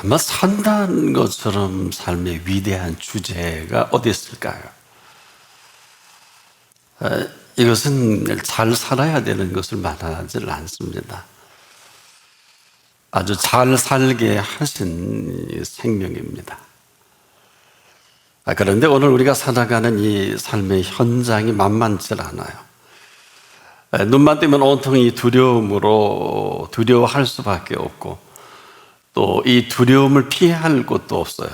아마 산다는 것처럼 삶의 위대한 주제가 어디 있을까요? 아, 이것은 잘 살아야 되는 것을 말하지 않습니다. 아주 잘 살게 하신 생명입니다. 아, 그런데 오늘 우리가 살아가는 이 삶의 현장이 만만치 않아요. 아, 눈만 뜨면 온통 이 두려움으로 두려워할 수밖에 없고 또 이 두려움을 피할 곳도 없어요.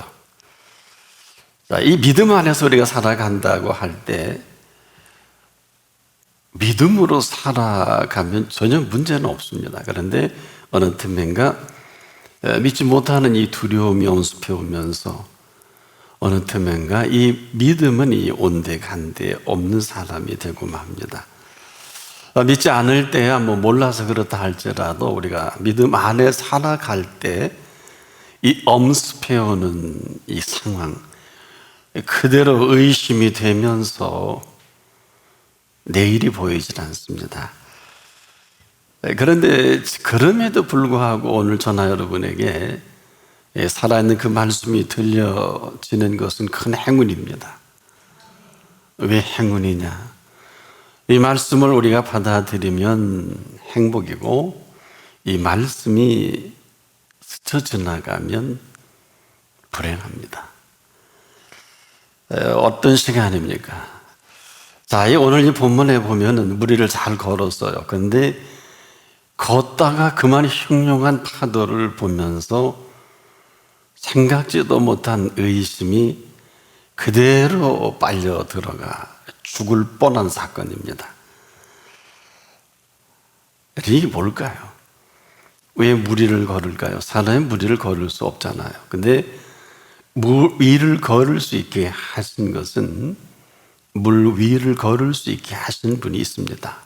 자, 이 믿음 안에서 우리가 살아간다고 할 때 믿음으로 살아가면 전혀 문제는 없습니다. 그런데 어느 틈엔가 믿지 못하는 이 두려움이 온습해 오면서 어느 틈엔가 이 믿음은 이 온데간데 없는 사람이 되고 맙니다. 어, 믿지 않을 때야 뭐 몰라서 그렇다 할지라도 우리가 믿음 안에 살아갈 때 이 엄습해오는 이 상황 그대로 의심이 되면서 내일이 보이질 않습니다. 그런데 그럼에도 불구하고 오늘 전화 여러분에게 살아있는 그 말씀이 들려지는 것은 큰 행운입니다. 왜 행운이냐? 이 말씀을 우리가 받아들이면 행복이고 이 말씀이 스쳐 지나가면 불행합니다. 어떤 시간입니까? 자, 이 오늘 이 본문에 보면은 무리를 잘 걸었어요. 근데 걷다가 그만 흉흉한 파도를 보면서 생각지도 못한 의심이 그대로 빨려 들어가 죽을 뻔한 사건입니다. 이게 뭘까요? 왜 무리를 걸을까요? 사람이 무리를 걸을 수 없잖아요. 근데 물 위를 걸을 수 있게 하신 것은 물 위를 걸을 수 있게 하신 분이 있습니다.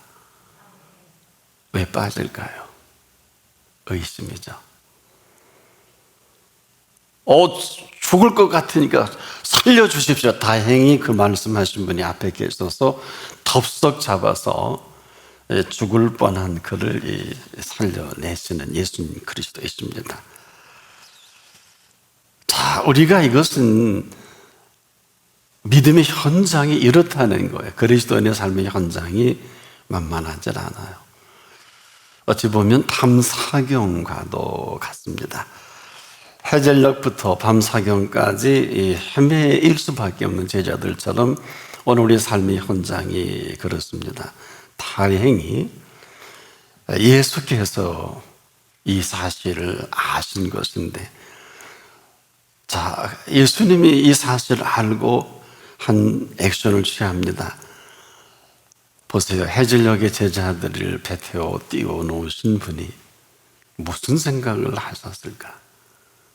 왜 빠질까요? 의심이죠. 어, 죽을 것 같으니까 살려주십시오. 다행히 그 말씀하신 분이 앞에 계셔서 덥석 잡아서 죽을 뻔한 그를 살려내시는 예수님 그리스도이십니다. 자, 우리가 이것은 믿음의 현장이 이렇다는 거예요. 그리스도인의 삶의 현장이 만만하지 않아요. 어찌 보면 밤사경과도 같습니다. 해질녘부터 밤사경까지 헤매일 수밖에 없는 제자들처럼 오늘 우리 삶의 현장이 그렇습니다. 다행히 예수께서 이 사실을 아신 것인데, 자, 예수님이 이 사실을 알고 한 액션을 취합니다. 보세요. 해질녘의 제자들을 배 태워 띄워 놓으신 분이 무슨 생각을 하셨을까?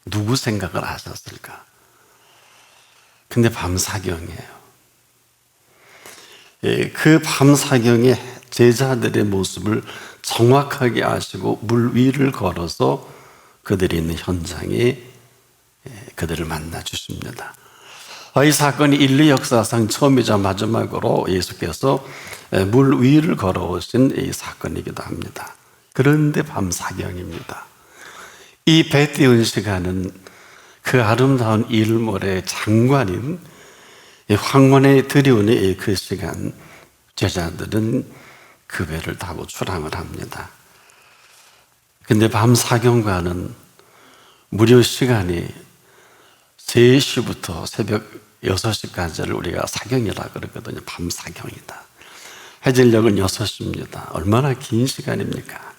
누구 생각을 하셨을까? 근데 밤 사경이에요. 예, 그 밤 사경에 제자들의 모습을 정확하게 아시고 물 위를 걸어서 그들이 있는 현장에 예, 그들을 만나 주십니다. 아, 이 사건이 인류 역사상 처음이자 마지막으로 예수께서 예, 물 위를 걸어오신 이 사건이기도 합니다. 그런데 밤 사경입니다. 이 배 띄운 시간은 그 아름다운 일몰의 장관인 황혼에 들여오는 그 시간, 제자들은 그 배를 타고 출항을 합니다. 근데 밤 사경과는 무료 시간이 3시부터 새벽 6시까지를 우리가 사경이라 그러거든요. 밤 사경이다. 해질녘은 6시입니다. 얼마나 긴 시간입니까?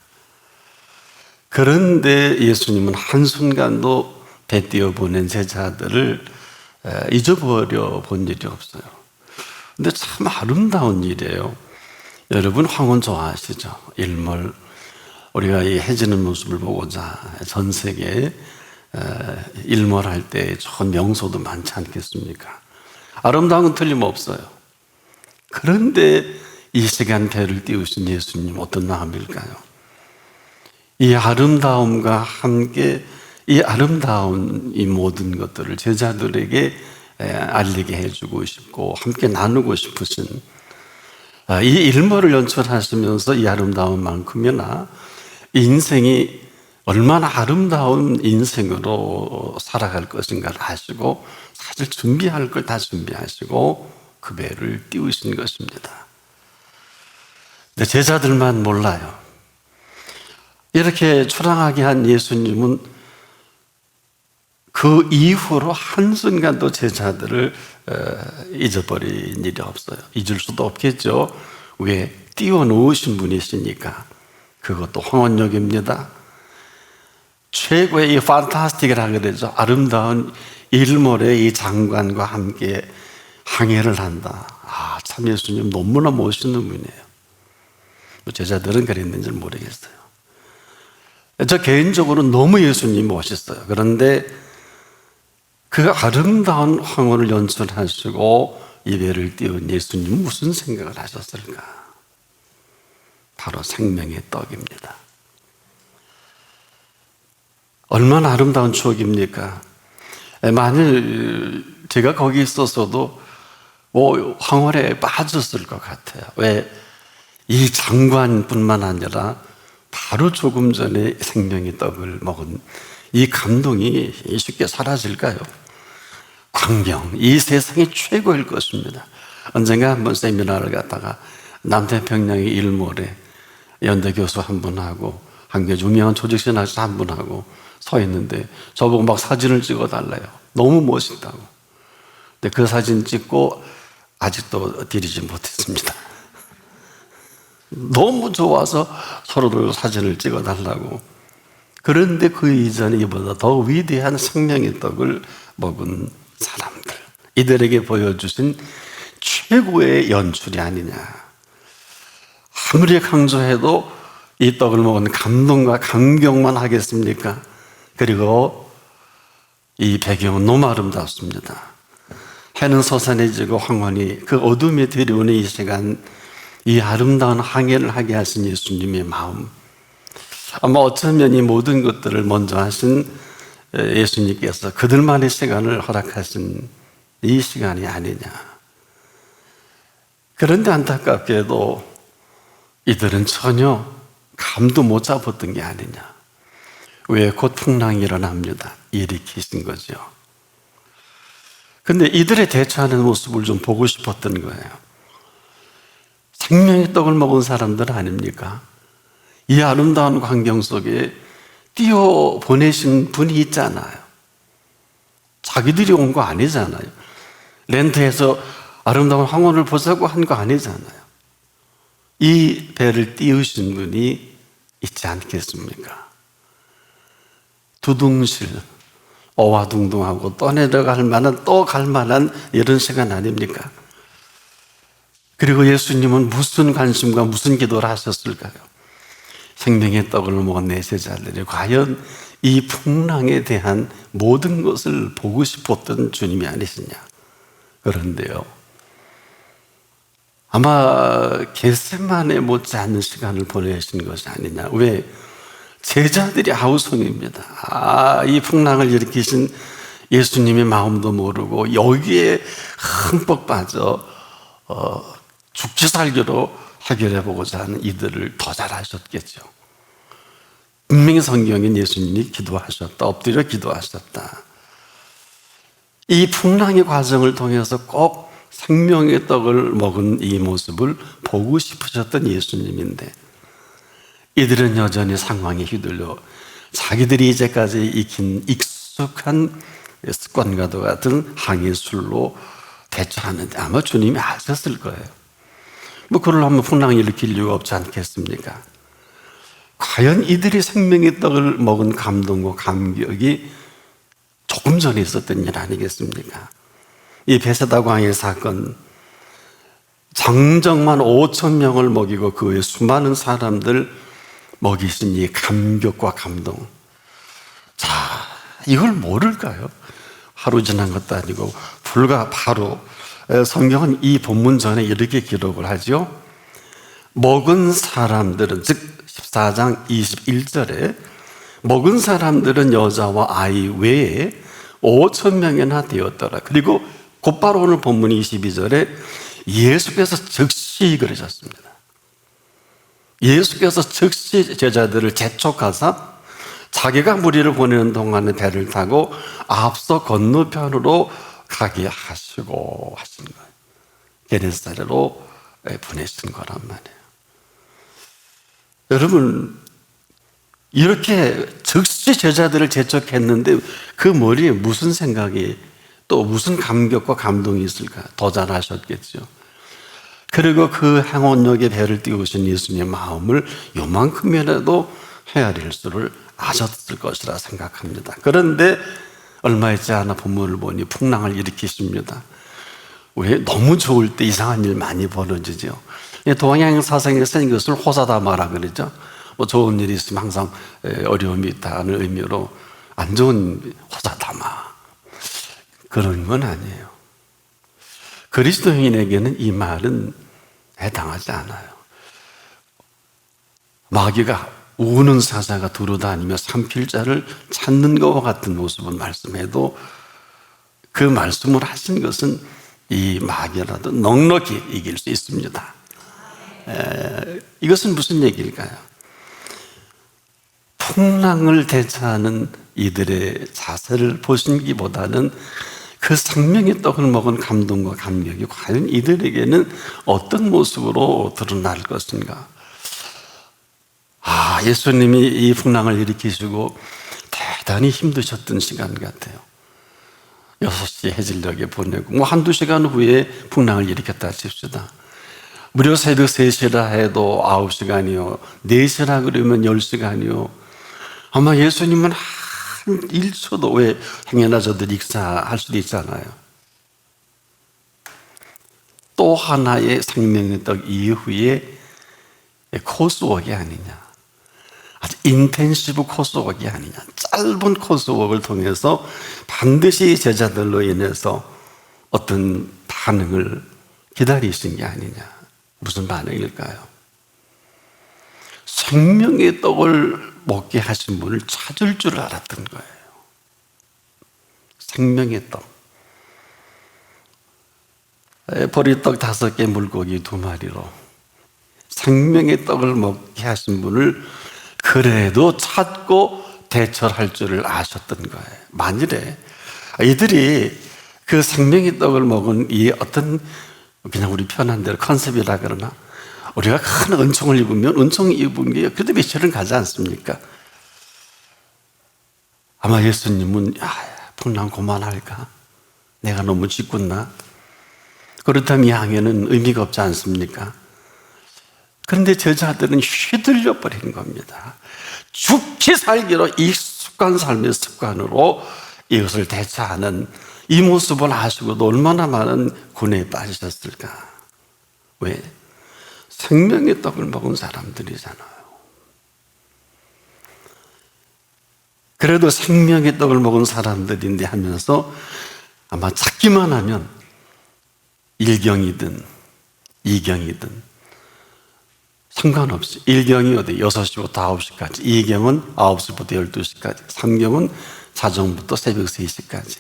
그런데 예수님은 한순간도 배 띄어 보낸 제자들을 잊어버려 본 일이 없어요. 근데 참 아름다운 일이에요. 여러분 황혼 좋아하시죠? 일몰. 우리가 이 해지는 모습을 보고자 전 세계에 일몰할 때 좋은 명소도 많지 않겠습니까? 아름다운 건 틀림없어요. 그런데 이 시간 배를 띄우신 예수님 어떤 마음일까요? 이 아름다움과 함께 이 아름다운 이 모든 것들을 제자들에게 알리게 해주고 싶고 함께 나누고 싶으신 아, 이 일모를 연출하시면서 이 아름다움만큼이나 인생이 얼마나 아름다운 인생으로 살아갈 것인가를 아시고 사실 준비할 걸 다 준비하시고 그 배를 띄우신 것입니다. 제자들만 몰라요. 이렇게 초랑하게 한 예수님은 그 이후로 한순간도 제자들을 어, 잊어버린 일이 없어요. 잊을 수도 없겠죠. 왜? 띄워놓으신 분이시니까. 그것도 황혼역입니다. 최고의 이 판타스틱이라 그러죠. 아름다운 일몰의 이 장관과 함께 항해를 한다. 아, 참 예수님 너무나 멋있는 분이에요. 뭐 제자들은 그랬는지 모르겠어요. 저 개인적으로 너무 예수님 멋있어요. 그런데 그 아름다운 황혼을 연출하시고 이배를 띄운 예수님 무슨 생각을 하셨을까? 바로 생명의 떡입니다. 얼마나 아름다운 추억입니까? 만일 제가 거기 있었어도 뭐 황홀에 빠졌을 것 같아요. 왜? 이 장관뿐만 아니라 바로 조금 전에 생명의 떡을 먹은 이 감동이 쉽게 사라질까요? 광경, 이 세상의 최고일 것입니다. 언젠가 한번 세미나를 갔다가 남태평양의 일몰에 연대 교수 한 분하고 한개 유명한 조직신학자 한 분하고 서 있는데 저보고 막 사진을 찍어 달래요. 너무 멋있다고. 근데 그 사진 찍고 아직도 드리지 못했습니다. 너무 좋아서 서로들 사진을 찍어 달라고. 그런데 그 이전에 이보다 더 위대한 생명의 떡을 먹은 사람들. 이들에게 보여주신 최고의 연출이 아니냐. 아무리 강조해도 이 떡을 먹은 감동과 감격만 하겠습니까? 그리고 이 배경은 너무 아름답습니다. 해는 서산해지고 황혼이 그 어둠에 들이오는 이 시간, 이 아름다운 항해를 하게 하신 예수님의 마음. 아마 어쩌면 이 모든 것들을 먼저 하신 예수님께서 그들만의 시간을 허락하신 이 시간이 아니냐. 그런데 안타깝게도 이들은 전혀 감도 못 잡았던 게 아니냐. 왜 곧 풍랑이 일어납니다. 일으키신 거죠. 근데 이들의 대처하는 모습을 좀 보고 싶었던 거예요. 생명의 떡을 먹은 사람들 아닙니까? 이 아름다운 광경 속에 띄워 보내신 분이 있잖아요. 자기들이 온 거 아니잖아요. 렌트해서 아름다운 황혼을 보자고 한 거 아니잖아요. 이 배를 띄우신 분이 있지 않겠습니까? 두둥실, 어와둥둥하고 떠내려갈 만한, 또갈 만한 이런 시간 아닙니까? 그리고 예수님은 무슨 관심과 무슨 기도를 하셨을까요? 생명의 떡을 먹은 내 제자들이 과연 이 풍랑에 대한 모든 것을 보고 싶었던 주님이 아니시냐. 그런데요. 아마 겟세만에 못지않는 시간을 보내신 것이 아니냐. 왜? 제자들이 아우성입니다. 아, 이 풍랑을 일으키신 예수님의 마음도 모르고 여기에 흠뻑 빠져 어, 죽지 살기로 해결해 보고자 하는 이들을 더 잘하셨겠죠. 분명히 성경인 예수님이 기도하셨다. 엎드려 기도하셨다. 이 풍랑의 과정을 통해서 꼭 생명의 떡을 먹은 이 모습을 보고 싶으셨던 예수님인데 이들은 여전히 상황에 휘둘려 자기들이 이제까지 익힌 익숙한 습관과도 같은 항해술로 대처하는데 아마 주님이 아셨을 거예요. 뭐 한번 풍랑을 일으킬 이유가 없지 않겠습니까? 과연 이들이 생명의 떡을 먹은 감동과 감격이 조금 전에 있었던 일 아니겠습니까? 이 베세다 광의 사건, 장정만 5천 명을 먹이고 그 외 수많은 사람들 먹이신 이 감격과 감동. 자, 이걸 모를까요? 하루 지난 것도 아니고 불과 바로 성경은 이 본문 전에 이렇게 기록을 하죠. 먹은 사람들은 즉 14장 21절에 먹은 사람들은 여자와 아이 외에 5천 명이나 되었더라. 그리고 곧바로 오늘 본문 22절에 예수께서 즉시 그러셨습니다. 예수께서 즉시 제자들을 재촉하사 자기가 무리를 보내는 동안에 배를 타고 앞서 건너편으로 가게 하시고 하신 거예요. 게네사레로 보내신 거란 말이에요. 여러분 이렇게 즉시 제자들을 재촉했는데 그 머리에 무슨 생각이 또 무슨 감격과 감동이 있을까? 더 잘하셨겠죠. 그리고 그 행원역에 배를 띄우신 예수님의 마음을 요만큼이라도 헤아릴 수를 아셨을 것이라 생각합니다. 그런데 얼마 있지 않아 본문을 보니 풍랑을 일으키십니다. 왜? 너무 좋을 때 이상한 일 많이 벌어지죠. 동양 사상에서 이것을 호사다마라 그러죠. 뭐 좋은 일이 있으면 항상 어려움이 있다는 의미로 안 좋은 호사다마. 그런 건 아니에요. 그리스도인에게는 이 말은 해당하지 않아요. 마귀가 우는 사자가 두루다니며 삼킬자를 찾는 것과 같은 모습을 말씀해도 그 말씀을 하신 것은 이 마귀라도 넉넉히 이길 수 있습니다. 에, 이것은 무슨 얘기일까요? 풍랑을 대처하는 이들의 자세를 보시기보다는 그 생명의 떡을 먹은 감동과 감격이 과연 이들에게는 어떤 모습으로 드러날 것인가? 아, 예수님이 이 풍랑을 일으키시고 대단히 힘드셨던 시간 같아요. 6시 해질녘에 보내고, 뭐 한두 시간 후에 풍랑을 일으켰다 칩시다. 무려 새벽 3시라 해도 9시간이요. 4시라 그러면 10시간이요. 아마 예수님은 한 1초도 왜 행여나 저들 익사할 수도 있잖아요. 또 하나의 생명의 떡 이후에 코스웍이 아니냐. 아주 인텐시브 코스웍이 아니냐. 짧은 코스웍을 통해서 반드시 제자들로 인해서 어떤 반응을 기다리신 게 아니냐. 무슨 반응일까요? 생명의 떡을 먹게 하신 분을 찾을 줄 알았던 거예요. 생명의 떡. 보리떡 다섯 개, 물고기 두 마리로 생명의 떡을 먹게 하신 분을 그래도 찾고 대처할 줄을 아셨던 거예요. 만일에 이들이 그 생명의 떡을 먹은 이 어떤 그냥 우리 편한 대로 컨셉이라 그러나 우리가 큰 은총을 입으면 은총 입은 게 그래도 며칠은 가지 않습니까? 아마 예수님은 야, 풍랑 고만할까? 내가 너무 짓궂나? 그렇다면 이 항해는 의미가 없지 않습니까? 그런데 제자들은 휘둘려 버린 겁니다. 죽기 살기로 익숙한 삶의 습관으로 이것을 대처하는 이 모습을 아시고도 얼마나 많은 군에 빠지셨을까? 왜? 생명의 떡을 먹은 사람들이잖아요. 그래도 생명의 떡을 먹은 사람들인데 하면서 아마 찾기만 하면 일경이든 이경이든 상관없이. 일경이 어디? 6시부터 9시까지. 이경은 9시부터 12시까지. 삼경은 자정부터 새벽 3시까지.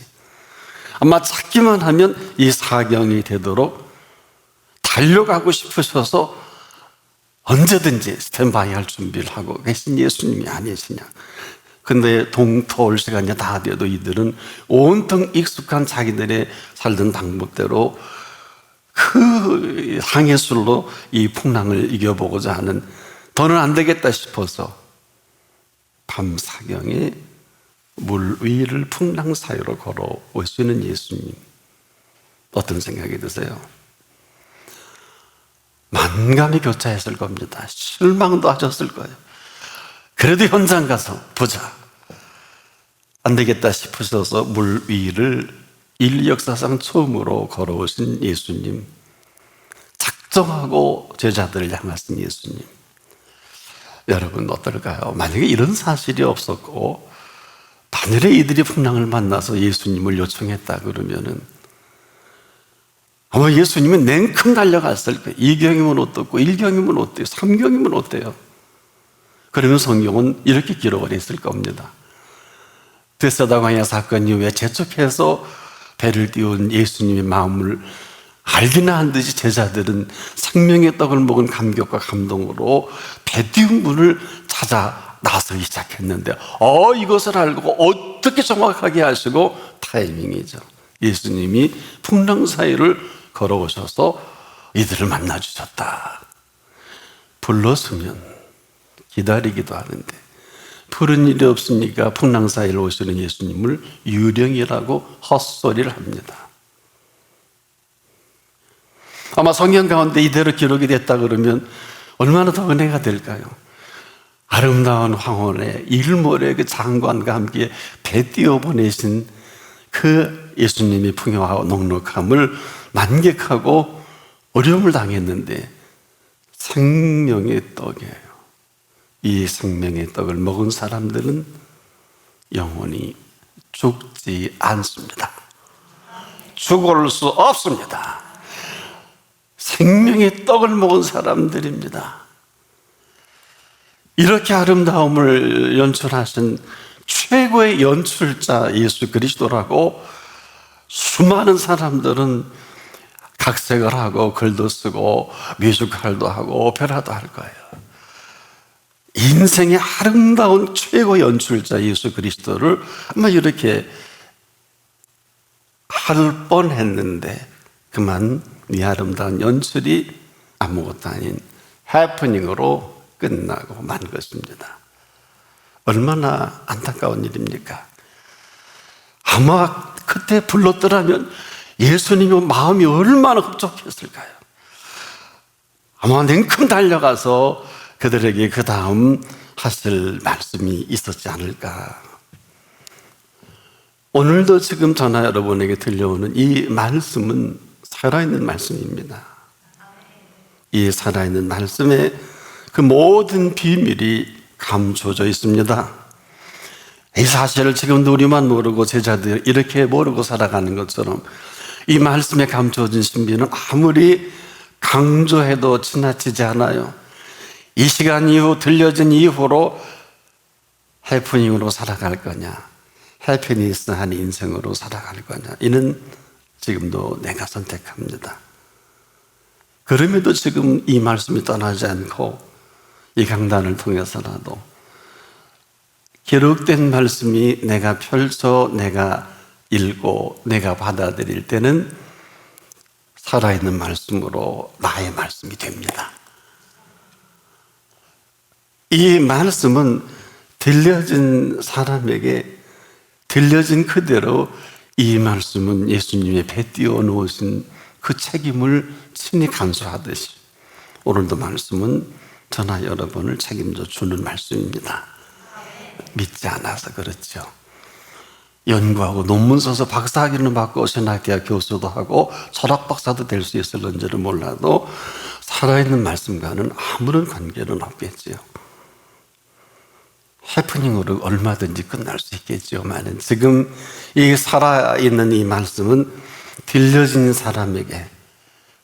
아마 찾기만 하면 이 사경이 되도록 달려가고 싶으셔서 언제든지 스탠바이 할 준비를 하고 계신 예수님이 아니시냐. 근데 동토올 시간이 다 돼도 이들은 온통 익숙한 자기들의 살던 방법대로 그 항해술로 이 풍랑을 이겨보고자 하는 더는 안 되겠다 싶어서 밤 사경에 물 위를 풍랑 사이로 걸어오시는 예수님 어떤 생각이 드세요? 만감이 교차했을 겁니다. 실망도 하셨을 거예요. 그래도 현장 가서 보자. 안 되겠다 싶으셔서 물 위를 인류 역사상 처음으로 걸어오신 예수님. 작정하고 제자들을 향하신 예수님. 여러분 어떨까요? 만약에 이런 사실이 없었고 단일에 이들이 풍랑을 만나서 예수님을 요청했다 그러면은 아마 예수님은 냉큼 달려갔을 거예요. 이경이면 어떻고, 일경이면 어때요? 삼경이면 어때요? 그러면 성경은 이렇게 기록을 했을 겁니다. 데스다광야 사건 이후에 재촉해서 배를 띄운 예수님의 마음을 알기나 한 듯이 제자들은 생명의 떡을 먹은 감격과 감동으로 배 띄운 분을 찾아 나서기 시작했는데, 어, 이것을 알고 어떻게 정확하게 하시고 타이밍이죠. 예수님이 풍랑 사이를 걸어오셔서 이들을 만나 주셨다. 불렀으면 기다리기도 하는데, 푸른 일이 없으니까 풍랑 사이를 오시는 예수님을 유령이라고 헛소리를 합니다. 아마 성경 가운데 이대로 기록이 됐다 그러면 얼마나 더 은혜가 될까요? 아름다운 황혼에 일몰의 그 장관과 함께 배 띄워 보내신 그 예수님의 풍요하고 넉넉함을 만객하고 어려움을 당했는데 생명의 떡이에요. 이 생명의 떡을 먹은 사람들은 영원히 죽지 않습니다. 죽을 수 없습니다. 생명의 떡을 먹은 사람들입니다. 이렇게 아름다움을 연출하신 최고의 연출자 예수 그리스도라고 수많은 사람들은 각색을 하고 글도 쓰고 뮤지컬도 하고 오페라도 할 거예요. 인생의 아름다운 최고 연출자 예수 그리스도를 아마 이렇게 할 뻔했는데 그만 이 아름다운 연출이 아무것도 아닌 해프닝으로 끝나고 만 것입니다. 얼마나 안타까운 일입니까? 아마 그때 불렀더라면 예수님의 마음이 얼마나 흡족했을까요? 아마 냉큼 달려가서 그들에게 그 다음 하실 말씀이 있었지 않을까. 오늘도 지금 전화 여러분에게 들려오는 이 말씀은 살아있는 말씀입니다. 이 살아있는 말씀에 그 모든 비밀이 감춰져 있습니다. 이 사실을 지금도 우리만 모르고 제자들 이렇게 모르고 살아가는 것처럼 이 말씀에 감춰진 신비는 아무리 강조해도 지나치지 않아요. 이 시간 이후 들려진 이후로 해프닝으로 살아갈 거냐, 해피니스한 인생으로 살아갈 거냐, 이는 지금도 내가 선택합니다. 그럼에도 지금 이 말씀이 떠나지 않고 이 강단을 통해서라도 기록된 말씀이 내가 펼쳐 내가 읽고 내가 받아들일 때는 살아있는 말씀으로 나의 말씀이 됩니다. 이 말씀은 들려진 사람에게 들려진 그대로 이 말씀은 예수님의 배 띄워 놓으신 그 책임을 친히 간수하듯이 오늘도 말씀은 저나 여러분을 책임져 주는 말씀입니다. 믿지 않아서 그렇죠. 연구하고 논문 써서 박사학위를 받고 신학대학 교수도 하고 철학 박사도 될 수 있을런지는 몰라도 살아있는 말씀과는 아무런 관계는 없겠지요. 해프닝으로 얼마든지 끝날 수 있겠지만은 지금 이 살아있는 이 말씀은 들려진 사람에게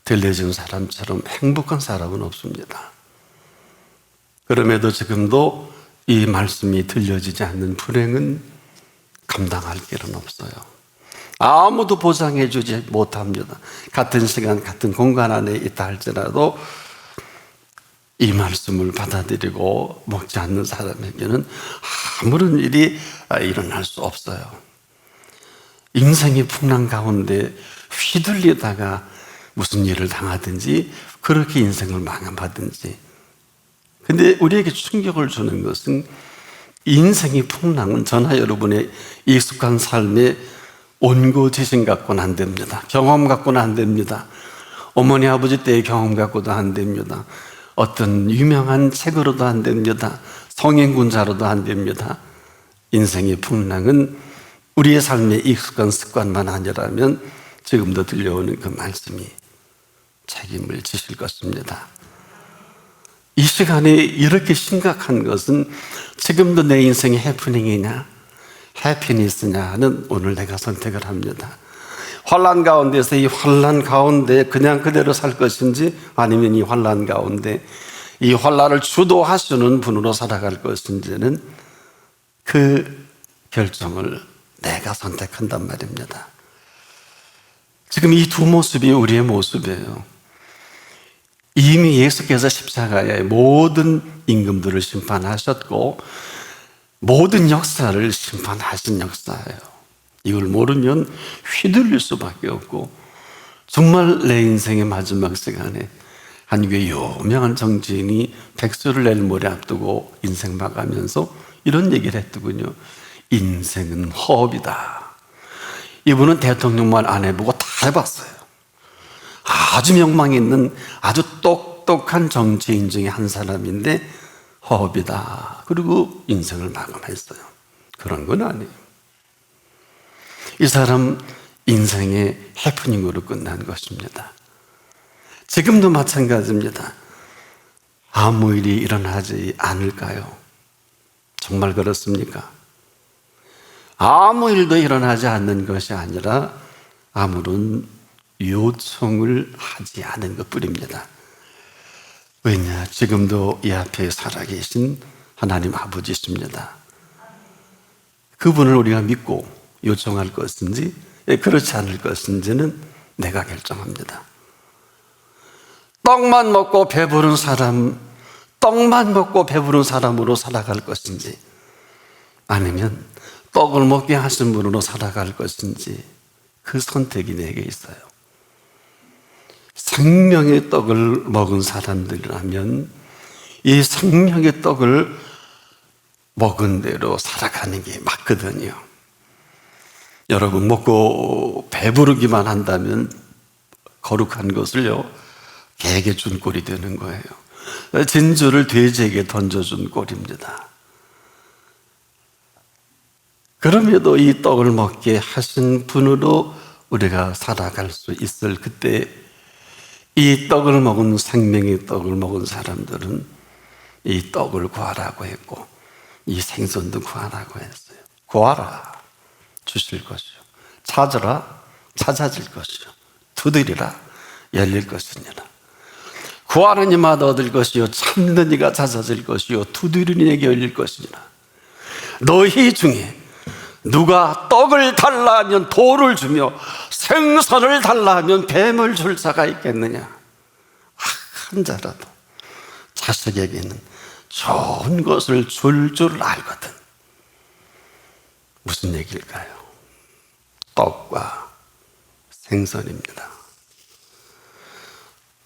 들려진 사람처럼 행복한 사람은 없습니다. 그럼에도 지금도 이 말씀이 들려지지 않는 불행은 감당할 길은 없어요. 아무도 보장해 주지 못합니다. 같은 시간, 같은 공간 안에 있다 할지라도 이 말씀을 받아들이고 먹지 않는 사람에게는 아무런 일이 일어날 수 없어요. 인생의 풍랑 가운데 휘둘리다가 무슨 일을 당하든지 그렇게 인생을 망하든지 근데 우리에게 충격을 주는 것은 인생의 풍랑은 저나 여러분의 익숙한 삶의 온고 지신 갖고는 안 됩니다. 경험 갖고는 안 됩니다. 어머니 아버지 때의 경험 갖고도 안 됩니다. 어떤 유명한 책으로도 안 됩니다. 성인군자로도 안 됩니다. 인생의 풍랑은 우리의 삶의 익숙한 습관만 아니라면 지금도 들려오는 그 말씀이 책임을 지실 것입니다. 이 시간에 이렇게 심각한 것은 지금도 내 인생이 해프닝이냐, 해피니스냐는 오늘 내가 선택을 합니다. 환란 가운데서 이 환란 가운데 그냥 그대로 살 것인지 아니면 이 환란 가운데 이 환란을 주도하시는 분으로 살아갈 것인지는 그 결정을 내가 선택한단 말입니다. 지금 이 두 모습이 우리의 모습이에요. 이미 예수께서 십자가에 모든 임금들을 심판하셨고 모든 역사를 심판하신 역사예요. 이걸 모르면 휘둘릴 수밖에 없고 정말 내 인생의 마지막 시간에 한국의 유명한 정치인이 백수를 내일 모레 앞두고 인생 마가면서 이런 얘기를 했더군요. 인생은 허업이다. 이분은 대통령만 안 해보고 다 해봤어요. 아주 명망 있는 아주 똑똑한 정치인 중에 한 사람인데 허업이다. 그리고 인생을 마감했어요. 그런 건 아니에요. 이 사람 인생의 해프닝으로 끝난 것입니다. 지금도 마찬가지입니다. 아무 일이 일어나지 않을까요? 정말 그렇습니까? 아무 일도 일어나지 않는 것이 아니라 아무런 요청을 하지 않은 것 뿐입니다. 왜냐? 지금도 이 앞에 살아계신 하나님 아버지십니다. 그분을 우리가 믿고 요청할 것인지, 예, 그렇지 않을 것인지는 내가 결정합니다. 떡만 먹고 배부른 사람, 떡만 먹고 배부른 사람으로 살아갈 것인지, 아니면 떡을 먹게 하신 분으로 살아갈 것인지, 그 선택이 내게 있어요. 생명의 떡을 먹은 사람들이라면 이 생명의 떡을 먹은 대로 살아가는 게 맞거든요. 여러분, 먹고 배부르기만 한다면 거룩한 것을요, 개에게 준 꼴이 되는 거예요. 진주를 돼지에게 던져준 꼴입니다. 그럼에도 이 떡을 먹게 하신 분으로 우리가 살아갈 수 있을 그때 이 떡을 먹은 생명의 떡을 먹은 사람들은 이 떡을 구하라고 했고 이 생선도 구하라고 했어요. 구하라 주실 것이요. 찾으라 찾아질 것이요. 두드리라 열릴 것이니라. 구하는 이마다 얻을 것이요 참는 이가 찾아질 것이요 두드리는 이에게 열릴 것이니라. 너희 중에 누가 떡을 달라 하면 돌을 주며 생선을 달라 하면 뱀을 줄 자가 있겠느냐? 한 자라도 자식에게는 좋은 것을 줄 줄 알거든. 무슨 얘기일까요? 떡과 생선입니다.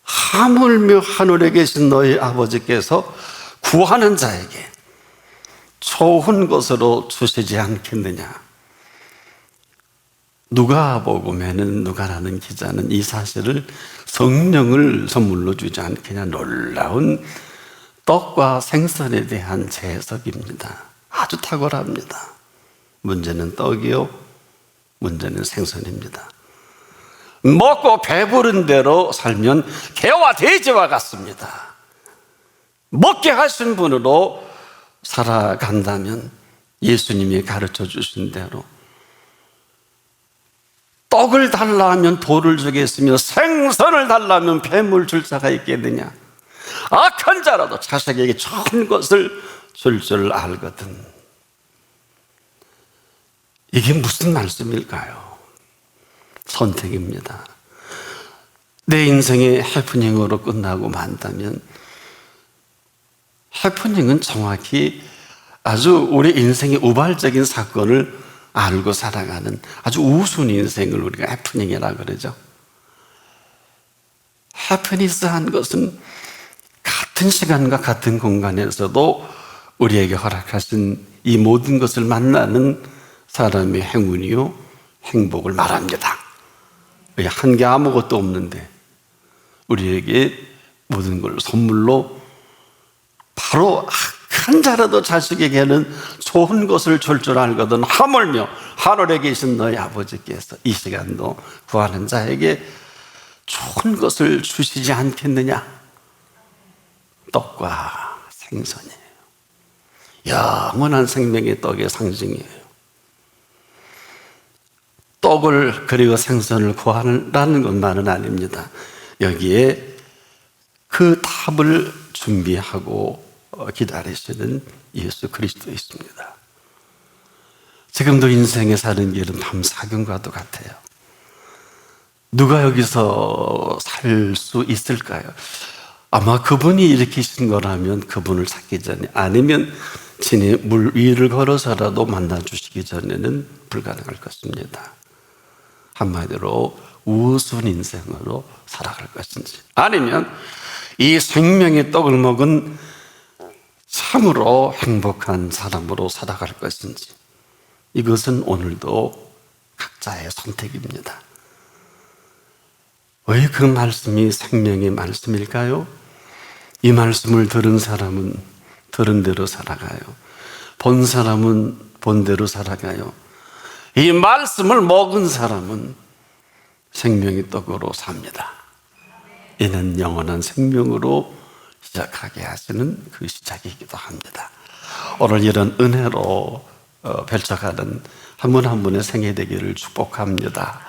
하물며 하늘에 계신 너희 아버지께서 구하는 자에게 좋은 것으로 주시지 않겠느냐? 누가 복음에는 누가라는 기자는 이 사실을 성령을 선물로 주지 않겠냐 놀라운 떡과 생선에 대한 재해석입니다. 아주 탁월합니다. 문제는 떡이요, 문제는 생선입니다. 먹고 배부른 대로 살면 개와 돼지와 같습니다. 먹게 하신 분으로 살아간다면 예수님이 가르쳐 주신 대로 떡을 달라 하면 돌을 주겠으며 생선을 달라 하면 뱀을 줄 자가 있겠느냐 악한 자라도 자식에게 좋은 것을 줄 줄 알거든 이게 무슨 말씀일까요? 선택입니다 내 인생의 해프닝으로 끝나고 만다면 해프닝은 정확히 아주 우리 인생의 우발적인 사건을 알고 살아가는 아주 우스운 인생을 우리가 해프닝이라 그러죠. 해프니스한 것은 같은 시간과 같은 공간에서도 우리에게 허락하신 이 모든 것을 만나는 사람의 행운이요 행복을 말합니다. 한 게 아무것도 없는데 우리에게 모든 걸 선물로 바로 한 자라도 자식에게는 좋은 것을 줄 줄 알거든 하물며 하늘에 계신 너희 아버지께서 이 시간도 구하는 자에게 좋은 것을 주시지 않겠느냐? 떡과 생선이에요. 영원한 생명의 떡의 상징이에요. 떡을 그리고 생선을 구하라는 것만은 아닙니다. 여기에 그 답을 준비하고 기다리시는 예수 그리스도 있습니다. 지금도 인생에 사는 길은 밤 사경과도 같아요. 누가 여기서 살 수 있을까요? 아마 그분이 일으키신 거라면 그분을 찾기 전에 아니면 진의 물 위를 걸어서라도 만나 주시기 전에는 불가능할 것입니다. 한마디로 우스운 인생으로 살아갈 것인지 아니면 이 생명의 떡을 먹은 참으로 행복한 사람으로 살아갈 것인지 이것은 오늘도 각자의 선택입니다. 왜 그 말씀이 생명의 말씀일까요? 이 말씀을 들은 사람은 들은 대로 살아가요. 본 사람은 본 대로 살아가요. 이 말씀을 먹은 사람은 생명의 떡으로 삽니다. 이는 영원한 생명으로 시작하게 하시는 그 시작이기도 합니다. 오늘 이런 은혜로 어, 펼쳐가는 한분한 분의 생애 되기를 축복합니다.